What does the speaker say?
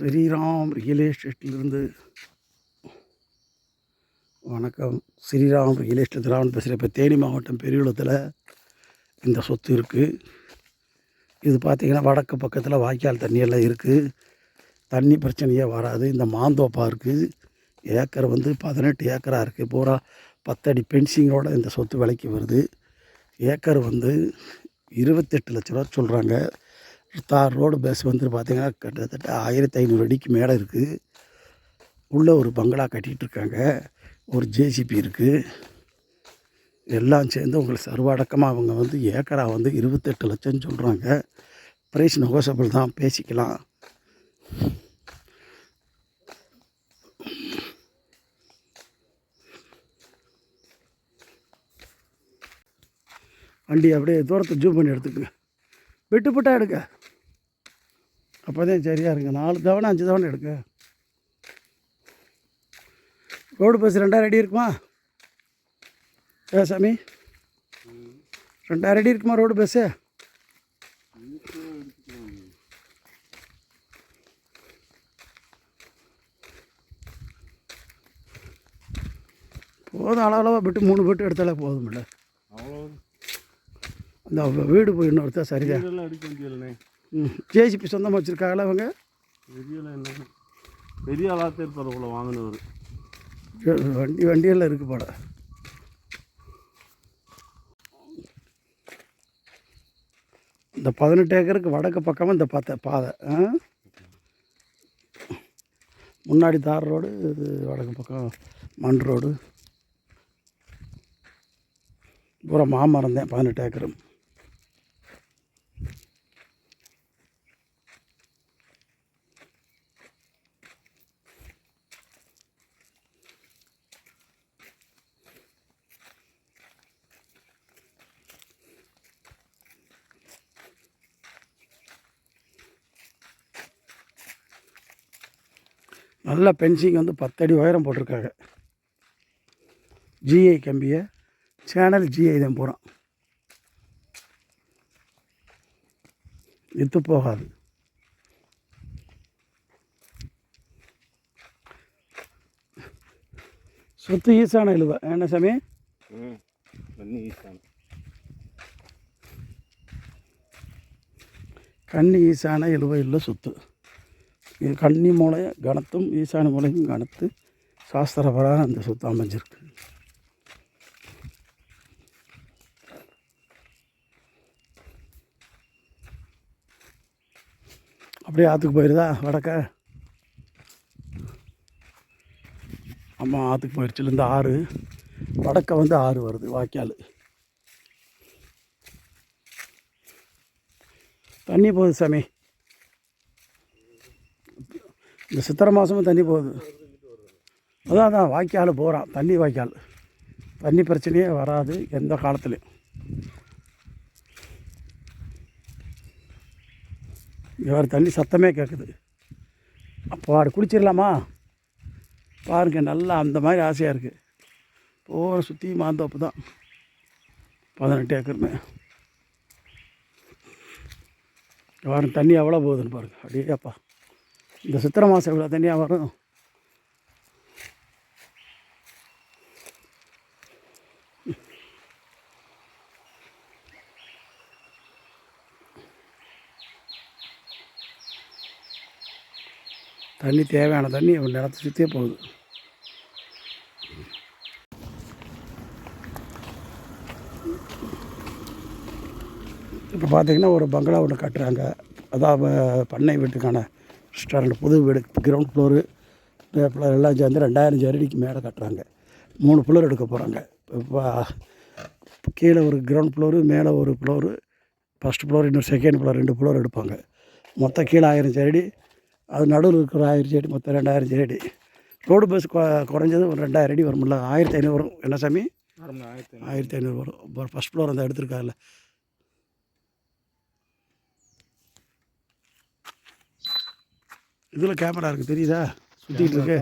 Sriram real எஸ்டேட்லேருந்து வணக்கம். Sriram real estate திராவன் பேசுகிறேன் இப்போ தேனி மாவட்டம் பெரியகுளத்தில் இந்த சொத்து இருக்குது இது பார்த்திங்கன்னா வடக்கு பக்கத்தில் வாய்க்கால் தண்ணியெல்லாம் இருக்குது தண்ணி பிரச்சனையே வராது. இந்த மாந்தோப்பா இருக்குது ஏக்கர் வந்து பதினெட்டு ஏக்கராக இருக்குது பூரா பத்தடி பென்சிங்கோட இந்த சொத்து விலைக்கு வருது. ஏக்கர் வந்து இருபத்தெட்டு லட்ச ரூபா சொல்கிறாங்க தார் ரோடு பேஸ் வந்து பார்த்திங்கன்னா கிட்டத்தட்ட ஆயிரத்தி ஐநூறு அடிக்கு மேலே இருக்குது உள்ளே ஒரு பங்களா கட்டிகிட்டு இருக்காங்க. ஒரு ஜேசிபி இருக்குது எல்லாம் சேர்ந்து உங்களுக்கு சர்வடக்கமாக அவங்க வந்து ஏக்கரா வந்து இருபத்தெட்டு லட்சம்னு சொல்கிறாங்க ப்ரைஸ் நெகோசபிள் தான். பேசிக்கலாம். வண்டி அப்படியே தூரத்தை ஜூம் பண்ணி எடுத்துக்கங்க. விட்டு புட்டா எடுக்க அப்போ தான் சரியாக இருங்க நாலு தவணை அஞ்சு தவணை எடுக்க. ரோடு பஸ் ரெண்டாயிரம் அடி இருக்குமா? ஏ சாமி? ரெண்டாயிரம் அடி இருக்குமா ரோடு பஸ்ஸு போதும் அளவளவாக விட்டு மூணு விட்டு எடுத்தாலே போதுமில்ல அவ்வளோ அந்த வீடு போய் இன்னொருத்தா சரிதான். ஜேசிபி சொந்தமாக வச்சுருக்காங்களா அவங்க பெரியல என்ன? பெரிய ஆளாக இருப்பார் போல வாங்கினவர். வண்டி வண்டியெல்லாம் இருக்கு போட இந்த பதினெட்டு ஏக்கருக்கு வடக்கு பக்கமாக இந்த பத்த பாதை? முன்னாடி தார் ரோடு இது வடக்கு பக்கம் மண் ரோடு. பூரா மாமரம் தான் பதினெட்டு ஏக்கரும். நல்ல பென்சிங் வந்து பத்தடி உயரம் போட்டிருக்காங்க. ஜிஐ கம்பியை சேனல் ஜிஐ தான் போகிறான் வித்து போகாது. சொத்து ஈசான இழுவ. என்ன சாமி? கன்னி ஈசான இழுவ இல்லை சொத்து. கன்னி மூளை கணத்தும் ஈசான மூலையும் கணத்து சாஸ்திரபராக அந்த சுத்தம் அமைஞ்சிருக்கு. அப்படியே ஆற்றுக்கு போயிருதா வடக்க? அம்மா ஆற்றுக்கு போயிடுச்சு இந்த ஆறு. வடக்க வந்து ஆறு வருது வாய்க்கால். தண்ணி போகுது சாமி. இந்த சித்திரை மாதமும் தண்ணி போகுது. அதான் அதான் வாய்க்கால் போகிறான் தண்ணி வாய்க்கால். தண்ணி பிரச்சனையே வராது எந்த காலத்துலையும். இவர் தண்ணி சத்தமே கேட்குது அப்போ அது குளிச்சிடலாமா பாருங்க நல்லா அந்த மாதிரி ஆசையாக இருக்குது போகிற சுற்றி மாந்தோப்பு தான் பதினெட்டு ஏக்கருமே. வாரம் தண்ணி எவ்வளோ போகுதுன்னு பாருங்க. அப்படியேப்பா இந்த சித்திரை மாதம் எவ்வளோ தனியாக வரும். தண்ணி தேவையான தண்ணி நிலத்தை சுற்றியே போகுது. இப்போ பார்த்தீங்கன்னா ஒரு பங்களா ஒன்று கட்டுறாங்க. அதான் பண்ணை வீட்டுக்கான ரெஸ்டாரண்ட் புது வீடு கிரவுண்ட் ஃப்ளோரு ஃப்ளோர் எல்லாம் சேர்ந்து ரெண்டாயிரம் ஜரடிக்கு மேலே கட்டுறாங்க. மூணு ஃப்ளோர் எடுக்க போகிறாங்க இப்போ கீழே ஒரு கிரவுண்ட் ஃப்ளோரு மேலே ஒரு ஃப்ளோரு ஃபஸ்ட் ஃப்ளோர் இன்னொரு செகண்ட் ஃப்ளோர் ரெண்டு ஃப்ளோர் எடுப்பாங்க. மொத்தம் கீழே ஆயிரம் சரடி அது நடுவில் இருக்கிற ஆயிரம் செடி மொத்தம் ரெண்டாயிரம் செடி ரோடு பஸ் குறைஞ்சது ஒரு ரெண்டாயிரம் அடி வரும்ல. ஆயிரத்தி ஐநூறு வரும். என்ன சாமி? ஆயிரத்தி ஆயிரத்தி ஐநூறு வரும். ஃபஸ்ட் ஃப்ளோர் அந்த எடுத்திருக்காருல்ல. இதில் கேமரா இருக்குது தெரியுதா? சுற்றிட்டு இருக்கு